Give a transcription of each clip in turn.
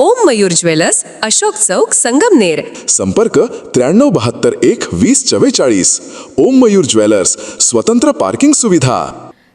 ओम Mayur jewellers Ashok Chowk Sangamner. संपर्क त्र्याण्णव बहात्तर एक वीस चव्वेचाळीस. ओम मयूर ज्वेलर्स स्वतंत्र पार्किंग सुविधा.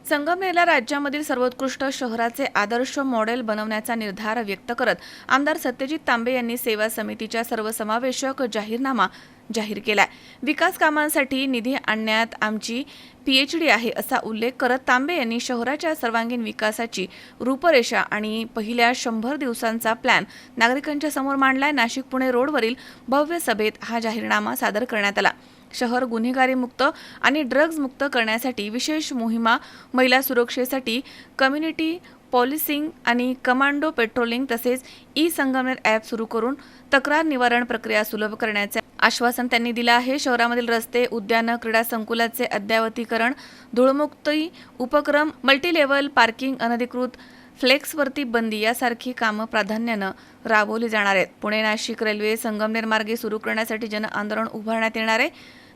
संगमनेरला राज्यामधील सर्वोत्कृष्ट शहराचे आदर्श मॉडेल बनवण्याचा निर्धार व्यक्त करत आमदार सत्यजित तांबे यांनी सेवा समितीच्या सर्वसमावेशक जाहीरनामा जाहीर केलाय. विकास कामांसाठी निधी आणण्यात आमची पीएचडी आहे असा उल्लेख करत तांबे यांनी शहराच्या सर्वांगीण विकासाची रूपरेषा आणि पहिल्या शंभर दिवसांचा प्लॅन नागरिकांच्या समोर मांडलाय. नाशिक पुणे रोडवरील भव्य सभेत हा जाहीरनामा सादर करण्यात आला. शहर गुन्हेगारी मुक्त आणि ड्रग्ज मुक्त करण्यासाठी विशेष मोहिमा महिला सुरक्षेसाठी कम्युनिटी पॉलिसिंग आणि कमांडो पेट्रोलिंग तसेच ई संगमनेर ॲप सुरू करून तक्रार निवारण प्रक्रिया सुलभ करण्याचे आश्वासन त्यांनी दिलं आहे. शहरामधील रस्ते उद्यानं क्रीडा संकुलाचे अद्ययावतीकरण धूळमुक्ती उपक्रम मल्टीलेवल पार्किंग अनधिकृत फ्लेक्सवरती बंदी यासारखी कामं प्राधान्यानं राबवली जाणार आहेत. पुणे नाशिक रेल्वे संगमनेर मार्गे सुरू करण्यासाठी जन आंदोलन उभारण्यात येणार आहे.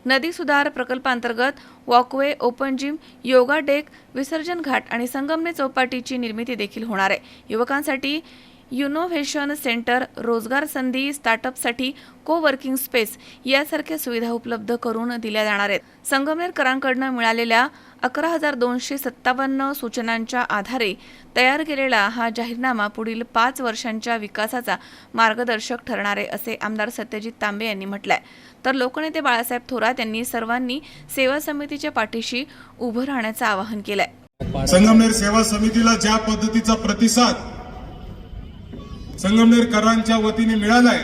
नदी सुधार प्रकल्पांतर्गत walkway open gym yoga deck विसर्जन घाट आणि संगमनेर चौपाटीची निर्मिती देखील होणार आहे. युवकांसाठी युनोव्हेशन सेंटर रोजगार संधी स्टार्टअपसाठी को वर्किंग स्पेस यासारख्या सुविधा उपलब्ध करून दिल्या जाणार आहेत. संगमनेरकरांकडनं मिळालेल्या अकरा हजार दोनशे सत्तावन्न सूचनांच्या आधारे तयार केलेला हा जाहीरनामा पुढील पाच वर्षांच्या विकासाचा मार्गदर्शक ठरणार आहे असे आमदार सत्यजित तांबे यांनी म्हटलंय. तर लोकनेते बाळासाहेब थोरात यांनी सर्वांनी सेवा समितीच्या पाठीशी उभं राहण्याचं आवाहन केलंय. संगमनेर सेवा समितीला ज्या पद्धतीचा प्रतिसाद संगमनेरकरांच्या वतीने मिळालाय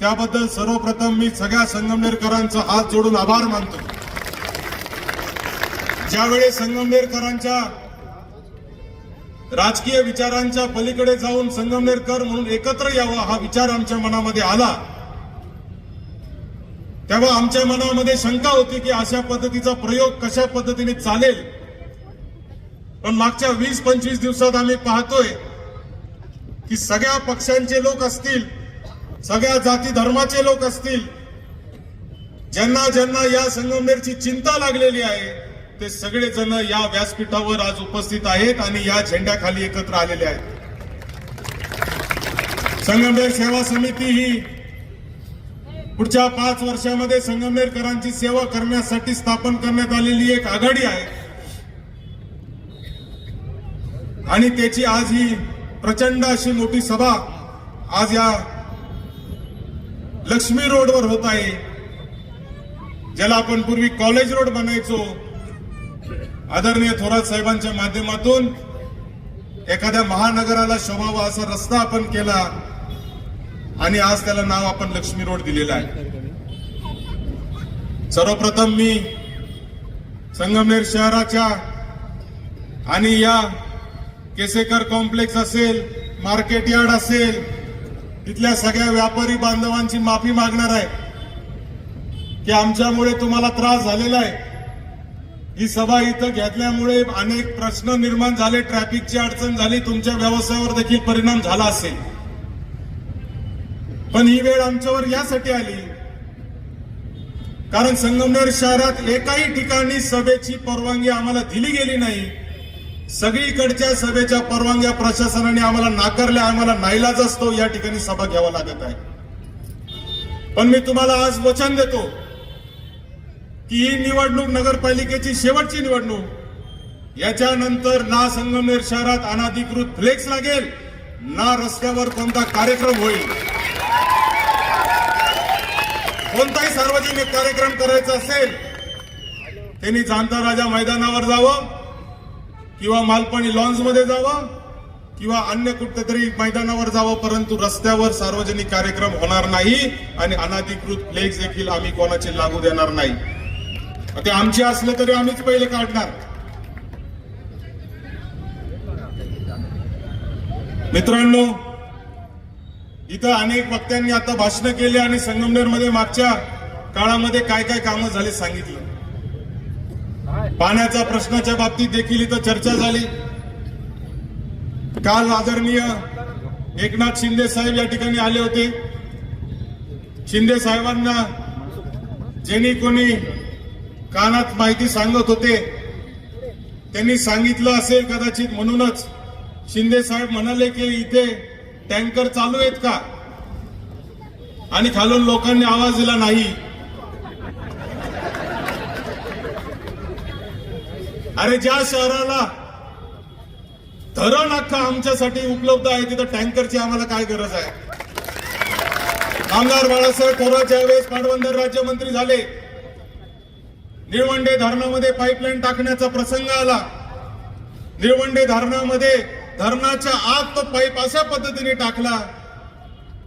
त्याबद्दल सर्वप्रथम मी सगळ्या संगमनेरकरांचा हात जोडून आभार मानतो. ज्यावेळी संगमनेरकरांच्या राजकीय विचारांच्या पलीकडे जाऊन संगमनेरकर म्हणून एकत्र यावं हा विचार आमच्या मनामध्ये आला तेव्हा आमच्या मनामध्ये शंका होती की अशा पद्धतीचा प्रयोग कशा पद्धतीने चालेल? पण मागच्या वीस पंचवीस दिवसात आम्ही पाहतोय की सगळ्या पक्षांचे लोक असतील सगळ्या जाती धर्माचे लोक असतील ज्यांना ज्यांना या संगमनेरची चिंता लागलेली आहे ते सगळे जण या व्यासपीठावर आज उपस्थित आहेत आणि या झेंड्याखाली एकत्र आलेले आहेत. संगमनेर सेवा समिती ही पुढच्या पाच वर्षामध्ये संगमनेरकरांची सेवा करण्यासाठी स्थापन करण्यात आलेली एक आघाडी आहे. आणि त्याची आज ही प्रचंड अशी मोठी सभा आज या लक्ष्मी रोडवर होत आहे. ज्याला आपण पूर्वी कॉलेज रोड बनायचो. आदरणीय थोरात साहेबांच्या माध्यमातून एखाद्या महानगराला शोभावा असा रस्ता आपण केला. आणि आज त्याला नाव आपण लक्ष्मी रोड दिलेलं आहे. सर्वप्रथम मी संगमनेर शहराच्या आणि या केसेकर कॉम्प्लेक्स असेल मार्केट यार्ड असेल तिथल्या सगळ्या व्यापारी बांधवांची माफी मागणार आहे. की आमच्यामुळे तुम्हाला त्रास झालेला आहे. ही सभा इथं घेतल्यामुळे अनेक प्रश्न निर्माण झाले ट्रॅफिकची अडचण झाली तुमच्या व्यवसायावर देखील परिणाम झाला असेल. पण ही वेळ आमच्यावर यासाठी आली. कारण संगमनेर शहरात एकाही ठिकाणी सभेची परवानगी आम्हाला दिली गेली नाही. सगळीकडच्या सभेच्या परवानग्या प्रशासनाने आम्हाला नाकारल्या आम्हाला नाईलाज असतो या ठिकाणी सभा घ्यावा लागत आहे. पण मी तुम्हाला आज वचन देतो की ही निवडणूक नगरपालिकेची शेवटची निवडणूक. याच्यानंतर ना संगमनेर शहरात अनाधिकृत फ्लेक्स लागेल ना रस्त्यावर कोणता कार्यक्रम होईल. कोणताही सार्वजनिक कार्यक्रम करायचा असेल त्यांनी जाणता राजा मैदानावर जावं. किंवा मालपाणी लॉन्समध्ये जावं किंवा अन्य कुठेतरी मैदानावर जावं परंतु रस्त्यावर सार्वजनिक कार्यक्रम होणार नाही आणि अनाधिकृत फ्लेक्स देखील आम्ही कोणाचे लागू देणार नाही. ते आमचे असले तरी आम्हीच पहिले काढणार. मित्रांनो इथं अनेक वक्त्यांनी आता भाषणं केली आणि संगमनेरमध्ये मागच्या काळामध्ये काय काय कामं झाली सांगितलं. पाण्याच्या प्रश्नाच्या बाबतीत देखील इथं चर्चा झाली. काल आदरणीय एकनाथ शिंदे साहेब या ठिकाणी आले होते. शिंदे साहेबांना ज्यांनी कोणी कानात माहिती सांगत होते त्यांनी सांगितलं असेल कदाचित म्हणूनच शिंदे साहेब म्हणाले की इथे टँकर चालू आहेत का? आणि खालून लोकांनी आवाज दिला नाही. अरे ज्या शहराला धरण अख्खा आमच्यासाठी उपलब्ध आहे तिथं टँकरची आम्हाला काय गरज आहे? आमदार बाळासाहेब थोरात ज्यावेळेस पाटबंदर राज्यमंत्री झाले निळवंडे धरणामध्ये पाईपलाईन टाकण्याचा प्रसंग आला. निळवंडे धरणामध्ये धरणाच्या आत तो पाईप अशा पद्धतीने टाकला.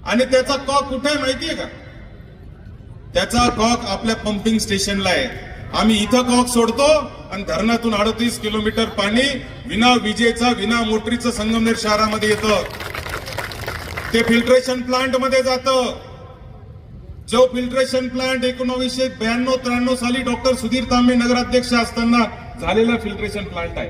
आणि त्याचा कॉक कुठे आहे माहितीये का? त्याचा कॉक आपल्या पंपिंग स्टेशनला आहे. आम्ही इथं कॉक सोडतो आणि धरणातून अडतीस किलोमीटर पाणी विना विजेचा विना मोटरीचं संगमनेर शहरामध्ये येतं. ते फिल्ट्रेशन प्लांटमध्ये जातं. जो फिल्ट्रेशन प्लांट एकोणावीसशे ब्याण्णव त्र्याण्णव साली डॉक्टर सुधीर तांबे नगराध्यक्ष असताना झालेला फिल्ट्रेशन प्लांट आहे.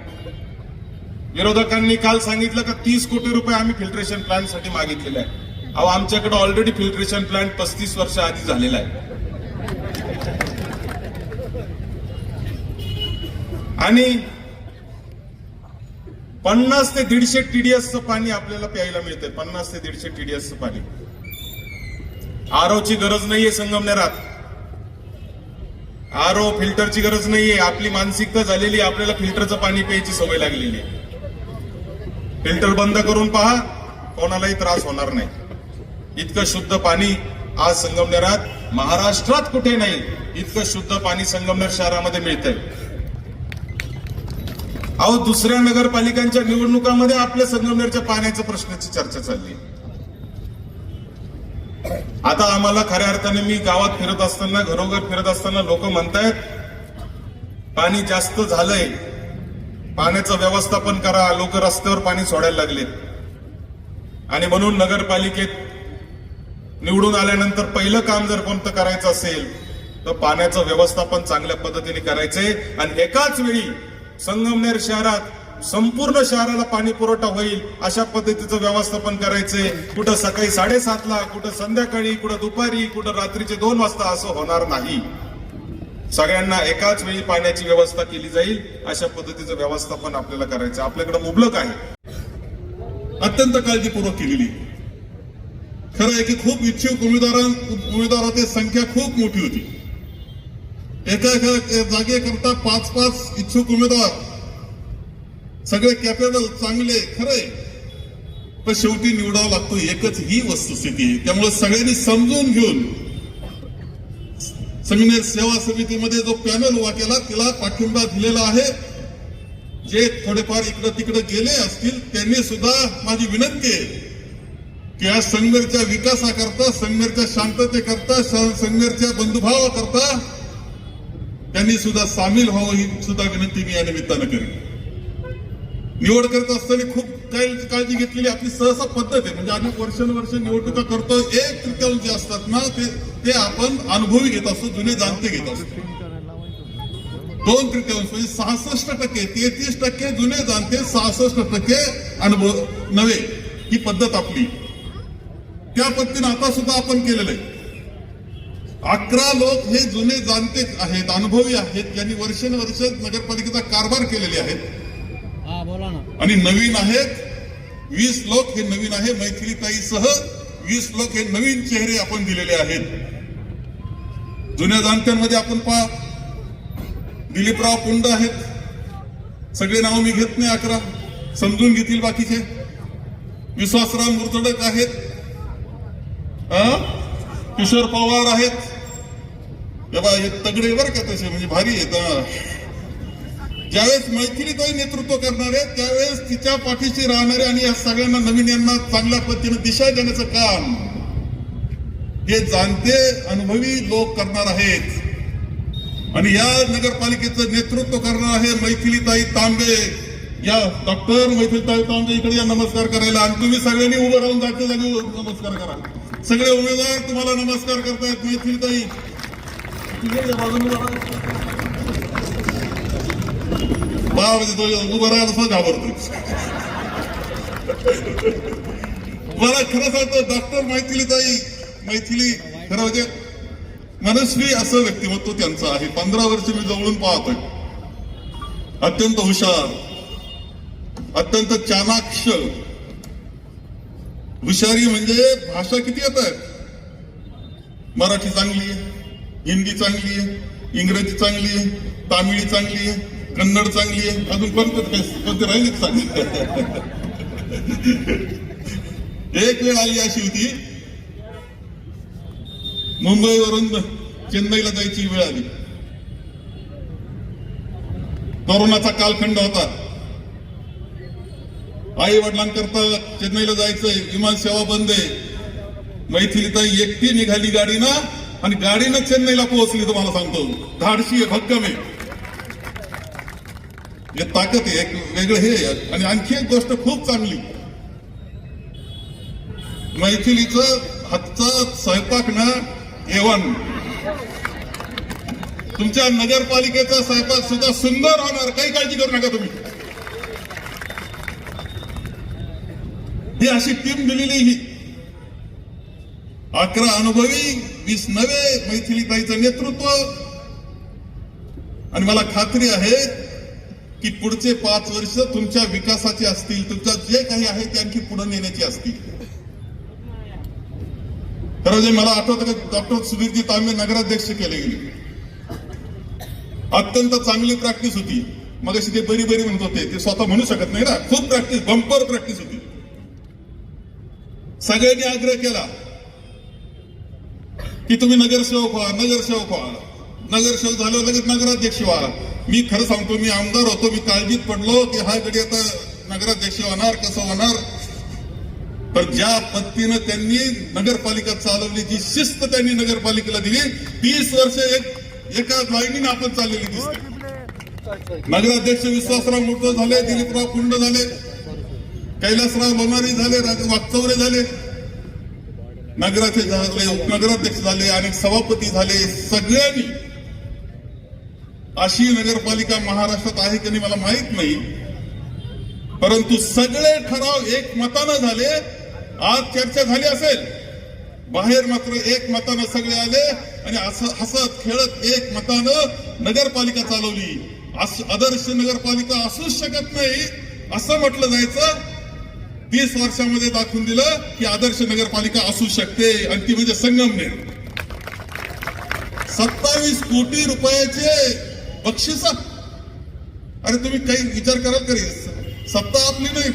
विरोधकांनी काल सांगितलं का तीस कोटी रुपये आम्ही फिल्ट्रेशन प्लांटसाठी मागितलेले आहे अहो आमच्याकडे ऑलरेडी फिल्ट्रेशन प्लांट पस्तीस वर्ष आधी झालेला आहे. आणि पन्नास ते दीडशे टीडीएसचं पाणी आपल्याला प्यायला मिळतंय. पन्नास ते दीडशे टीडीएसचं पाणी. आरोची गरज नाहीये संगमनेरात. आरो फिल्टरची गरज नाहीये. आपली मानसिकता झालेली आपल्याला फिल्टरचं पाणी प्यायची सवय लागलेली आहे. फिल्टर बंद करून पहा कोणालाही त्रास होणार नाही. इतकं शुद्ध पाणी आज संगमनेरात महाराष्ट्रात कुठे नाही इतकं शुद्ध पाणी संगमनेर शहरामध्ये मिळतंय. अहो दुसऱ्या नगरपालिकांच्या निवडणुकामध्ये आपल्या संगमनेरच्या पाण्याच्या प्रश्नाची चर्चा चालली. आता आम्हाला खऱ्या अर्थाने मी गावात फिरत असताना घरोघर फिरत असताना लोक म्हणतायत पाणी जास्त झालंय. पाण्याचं व्यवस्थापन करा लोक रस्त्यावर पाणी सोडायला लागलेत. आणि म्हणून नगरपालिकेत निवडून आल्यानंतर पहिलं काम जर कोणतं करायचं असेल तर पाण्याचं व्यवस्थापन चांगल्या पद्धतीने करायचंय. आणि एकाच वेळी संगमनेर शहरात संपूर्ण शहराला पाणी पुरवठा होईल अशा पद्धतीचं व्यवस्थापन करायचंय कुठं सकाळी साडेसातला कुठं संध्याकाळी कुठं दुपारी कुठं रात्रीचे दोन वाजता असं होणार नाही. सगळ्यांना एकाच वेळी पाण्याची व्यवस्था केली जाईल अशा पद्धतीचं व्यवस्थापन आपल्याला करायचं. आपल्याकडे मुबलक आहे. अत्यंत काळजीपूर्वक केलेली. खरं आहे की खूप इच्छुक उमेदवारां उमेदवारांची संख्या खूप मोठी होती. एका एका जागेकरता पाच पाच इच्छुक उमेदवार. सगळे कॅपेबल चांगले खरे. पण शेवटी निवडावा लागतो एकच ही वस्तुस्थिती. आहे त्यामुळे सगळ्यांनी समजून घेऊन संगमेर सेवा समितीमध्ये जो पॅनल उभा केला तिला पाठिंबा दिलेला आहे. जे थोडेफार इकडं तिकडे गेले असतील त्यांनी सुद्धा माझी विनंती आहे की या संघर्षच्या विकासाकरता संघर्षच्या शांततेकरता संघर्षच्या बंधुभावाकरता त्यांनी सुद्धा सामील व्हावं ही सुद्धा विनंती मी या निमित्तानं करेन. निवड करत असताना खूप काही काळजी घेतलेली आपली सहसा पद्धत आहे. म्हणजे आम्ही वर्षानुवर्ष निवडणुका करतो एक तृतीयांश जे असतात ना ते ते आपण अनुभवी घेत असतो जुने जाणते घेत असतो. दोन तृतीयांश म्हणजे सहासष्ट टक्के तेहतीस टक्के जुने जाणते सहासष्ट टक्के अनुभव नव्हे ही पद्धत आपली. त्या पद्धतीने आता सुद्धा आपण केलेलं आहे. अकरा लोक हे जुने जाणते आहेत अनुभवी आहेत यांनी वर्षानुवर्ष नगरपालिकेचा कारभार केलेले आहेत. हा बोला ना. आणि नवीन आहेत वीस लोक हे नवीन आहे मैथिलीताईसह वीस लोक हे नवीन चेहरे आपण दिलेले आहेत. जुन्या जाणत्यांमध्ये आपण पहा दिलीपराव पुंड आहेत. सगळे नाव मी घेत नाही अकरा. समजून घेतील बाकीचे. विश्वासराव मुर्तडक आहेत. अं? किशोर पवार आहेत. बाबा बा हे तगडे बर का तसे म्हणजे भारी आहेत ज्यावेळेस मैथिलीताई नेतृत्व करणार आहे त्यावेळेस तिच्या पाठीशी राहणारे आणि या सगळ्यांना नवीन यांना चांगल्या पद्धतीने दिशा देण्याचं काम हे जाणते अनुभवी लोक करणार आहेत. आणि या नगरपालिकेचं नेतृत्व करणार आहे मैथिलीताई तांबे. या डॉक्टर मैथिलीताई तांबे इकडे या नमस्कार करायला. आणि तुम्ही सगळ्यांनी उभं राहून जागच्या जागी नमस्कार करा. सगळे उमेदवार तुम्हाला नमस्कार करतायत मैथिलीताई ताई. उभं राहा. म्हणजे घाबरतो मला खरं सांगतो डॉक्टर मैथिलीताई मैथिली खरं म्हणजे मनस्वी असं व्यक्तिमत्व त्यांचं आहे. पंधरा वर्ष मी जवळून पाहतोय. अत्यंत हुशार अत्यंत चाणाक्ष हुशारी म्हणजे भाषा किती येत आहेत मराठी चांगली आहे हिंदी चांगली आहे इंग्रजी चांगली आहे तामिळी चांगली आहे कन्नड चांगली आहे. अजून कोणते कोणते राहिली चांगली एक वेळ आली अशी होती. मुंबईवरून चेन्नईला जायची वेळ आली. कोरोनाचा कालखंड होता. आई वडिलांकरता चेन्नईला जायचंय विमान सेवा बंद आहे. मैथिलीताई एकटी निघाली गाडीनं आणि गाडीनं चेन्नईला पोहोचली तुम्हाला सांगतो. धाडशी आहे भक्कम आहे. हे ताकद आहे एक वेगळं हे आणि आणखी एक गोष्ट खूप चांगली. मैथिलीच हातचा स्वयंपाक ना एवन तुमच्या नगरपालिकेचा स्वयंपाक सुद्धा सुंदर होणार. काही काळजी करू नका तुम्ही. ही अशी टीम दिलेली ही. अकरा अनुभवी वीस नवे मैथिलीताईचं नेतृत्व. आणि मला खात्री आहे की पुढचे पाच वर्ष तुमच्या विकासाचे असतील तुमच्या जे काही आहे ते आणखी पुढे नेण्याचे असतील. खरं म्हणजे मला आठवतं की डॉक्टर सुधीरजी तांबे नगराध्यक्ष केले गेले. अत्यंत चांगली प्रॅक्टिस होती. मग ते बरी बरी म्हणत होते. ते स्वतः म्हणू शकत नाही ना. खूप प्रॅक्टिस बंपर प्रॅक्टिस होती. सगळ्यांनी आग्रह केला की तुम्ही नगरसेवक व्हा नगरसेवक व्हा. नगरसेवक झालो लगेच नगराध्यक्ष व्हा. मी खरं सांगतो मी आमदार होतो मी काळजीत पडलो की हा गडी आता नगराध्यक्ष होणार कसं होणार? तर ज्या पद्धतीनं त्यांनी नगरपालिका चालवली जी शिस्त त्यांनी नगरपालिकेला दिली तीस वर्ष एक एका लाईनीने आपण चाललेली दिसते. नगराध्यक्ष विश्वासराव मोठं झाले दिलीपराव कुंड झाले कैलासराव लोणारी झाले राज- वाकचौरे झाले. नगराचे झाले म्हणजे उपनगराध्यक्ष झाले आणि सभापती झाले सगळ्यांनी. अशी नगरपालिका महाराष्ट्रात आहे की नाही मला माहीत नाही. परंतु सगळे ठराव एक मतानं झाले. आज चर्चा झाली असेल. बाहेर मात्र एक मतानं सगळे आले आणि असं हसत खेळत एक मतानं नगरपालिका चालवली. अस- आदर्श नगरपालिका असूच शकत नाही असं म्हटलं जायचं. तीस वर्षामध्ये दाखवून दिलं की आदर्श नगरपालिका असू शकते आणि ती म्हणजे संगमनेर सत्तावीस कोटी रुपयाचे बक्षीस. अरे तुम्ही काही विचार कराल करी सत्ता आपली नाही.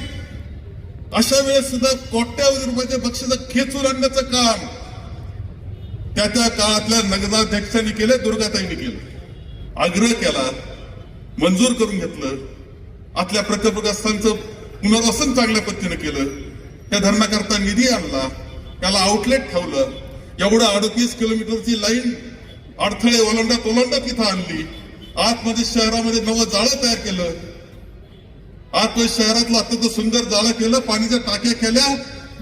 अशा वेळेस सुद्धा कोट्यावधी रुपयाचे बक्षीस खेचून आणण्याचं काम त्या त्या काळातल्या नगराध्यक्षांनी केलं दुर्गाताईंनी केलं. आग्रह केला मंजूर करून घेतलं. आपल्या प्रकल्पग्रस्तांचं पुनर्वसन चांगल्या पद्धतीनं केलं त्या धरणाकरता निधी आणला त्याला आउटलेट ठेवलं एवढं अडतीस किलोमीटरची लाईन अडथळे ओलांडत ओलांडत तिथं आणली. आतमध्ये शहरामध्ये नवं जाळं तयार केलं. आतमध्ये शहरातलं अत्यंत सुंदर जाळं केलं पाणीच्या टाक्या केल्या.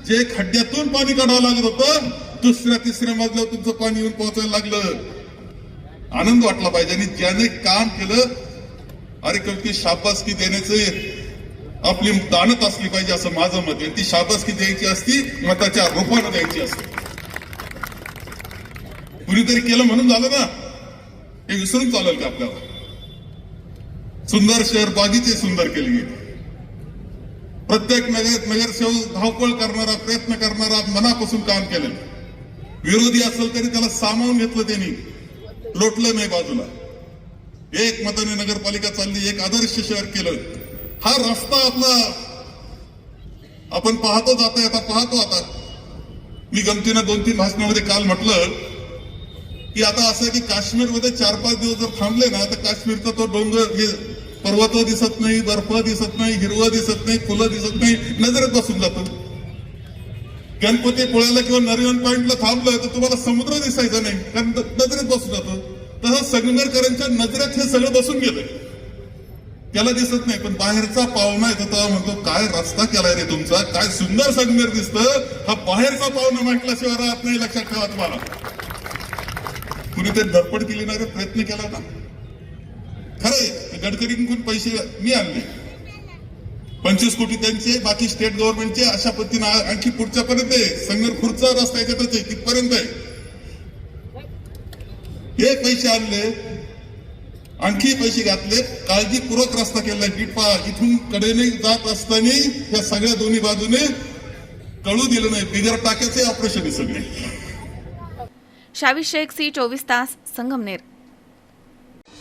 जे खड्ड्यातून पाणी काढावं लागत होतं दुसऱ्या तिसऱ्या मजल्यावर तुमचं पाणी येऊन पोहोचायला लागलं. आनंद वाटला पाहिजे. आणि ज्याने काम केलं अरे कवती शाबासकी देण्याचे आपली दानत असली पाहिजे असं माझं मत आहे. ती शाबासकी द्यायची असती मताच्या रूपानं द्यायची असते. कुणीतरी केलं म्हणून झालं ना? हे विसरून चालेल का आपल्याला? सुंदर शहर बागीचे सुंदर केले गेले. प्रत्येक नगर नगरसेवक धावपळ करणारा प्रयत्न करणारा मनापासून काम केलं विरोधी असेल तरी त्याला सामावून घेतलं त्यांनी. लोटलं नाही बाजूला. एक मताने नगरपालिका चालली एक आदर्श शहर केलं. हा रस्ता आपला आपण पाहतो जाता आता पाहतो आता. मी गमतीनं दोन तीन भाषणामध्ये काल म्हटलं की आता असं आहे की काश्मीरमध्ये चार पाच दिवस जर थांबले ना तर काश्मीरचा तो डोंगर हे पर्वत दिसत नाही बर्फ दिसत नाही हिरवं दिसत नाही फुलं दिसत नाही नजरेत बसून जातो. गणपतीपुळ्याला किंवा नरिमन पॉइंटला थांबलं तर तुम्हाला समुद्र दिसायचा नाही कारण नजरेत बसून जातो. तसं संगमेरकरांच्या नजरेत हे सगळं बसून गेलं त्याला दिसत नाही पण बाहेरचा पाहुणा येतो तेव्हा म्हणतो काय रस्ता केलाय रे तुमचा? काय सुंदर संगमेर दिसत? हा बाहेरचा पाहुणा म्हटल्याशिवाय राहत नाही लक्षात ठेवा तुम्हाला. कुणी ते धडपड केली नाही प्रयत्न केला ना. खरंय गडकरींकडून पैसे मी आणले. पंचवीस कोटी त्यांचे बाकी स्टेट गव्हर्नमेंटचे अशा पद्धतीने आणखी पुढच्या पर्यंत आहे. संगमेर खुर्चा रस्ता याच्यातच आहे तिथपर्यंत आहे. हे पैसे आणले आणखी पैसे घातले काळजीपूर्वक रस्ता केलाय टिटपा इथून कडेने जात असताना या सगळ्या दोन्ही बाजूने कळू दिलं नाही. बिगर टाक्याचे ऑपरेशन आहे सगळे. शावी शेख सी चोवीस तास Sangamner.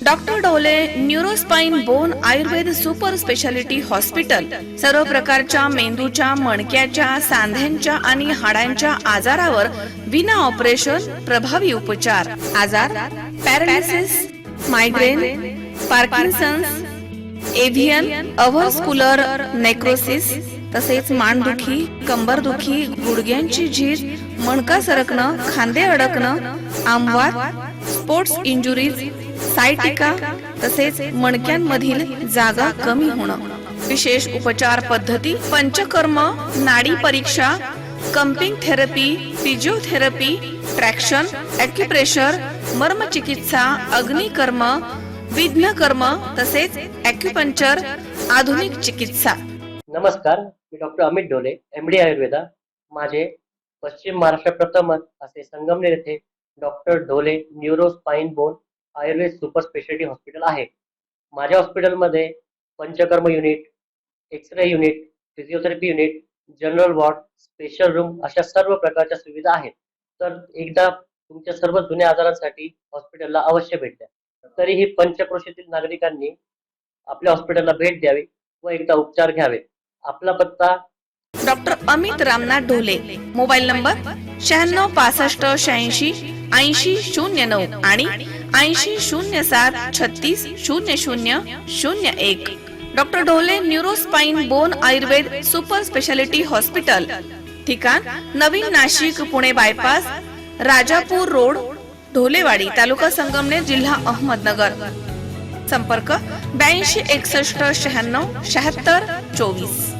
Doctor Dhole neurospine bone Ayurveda super speciality hospital. सर्व प्रकारच्या मेंदूच्या मणक्याच्या सांध्यांच्या आणि हाडांच्या आजारावर विना ऑपरेशन प्रभावी उपचार. आजार पॅरालिसिस मायग्रेन पार्किन्सन्स एव्हियन अव्हस्कुलर नेक्रोसिस तसेच मानदुखी कंबरदुखी गुडघ्यांची झीज मणका सरकणं खांदे अडकणं आमवात स्पोर्ट्स इंजुरीज सायटिका तसेच मणक्यांमधील जागा कमी होणं. विशेष उपचार पद्धती पंचकर्म नाडी परीक्षा cupping therapy physiotherapy traction acupressure मर्मचिकित्सा अग्निकर्म विघ्नकर्म तसेच ॲक्युपंक्चर आधुनिक चिकित्सा. नमस्कार मी डॉक्टर अमित डोले एम डी आयुर्वेदा. माझे पश्चिम महाराष्ट्र प्रथमच असे संगमनेर येथे doctor Dhole neuro spine bone Ayurveda super speciality hospital आहे. माझ्या हॉस्पिटलमध्ये Panchakarma unit X ray unit physiotherapy unit general ward special room अशा सर्व प्रकारच्या सुविधा आहेत. तर एकदा तुमच्या सर्व जुन्या आजारांसाठी हॉस्पिटलला अवश्य भेट द्या. तरीही पंचक्रोशीतील नागरिकांनी आपल्या हॉस्पिटलला भेट द्यावी व एकदा उपचार घ्यावे. आपला पत्ता doctor Amit Ramnath Dhole mobile number शहाण्णव पासष्ट शहाऐंशी ऐंशी शून्य नऊ आणि ऐंशी शून्य सात छत्तीस शून्य शून्य शून्य एक. Doctor Dhole neurospine bone Ayurveda super speciality hospital. ठिकाण नवीन नाशिक पुणे बायपास राजापूर रोड ढोलेवाडी तालुका संगमनेर जिल्हा अहमदनगर. संपर्क ब्याऐंशी एकसष्ट शहाण्णव शहात्तर चोवीस.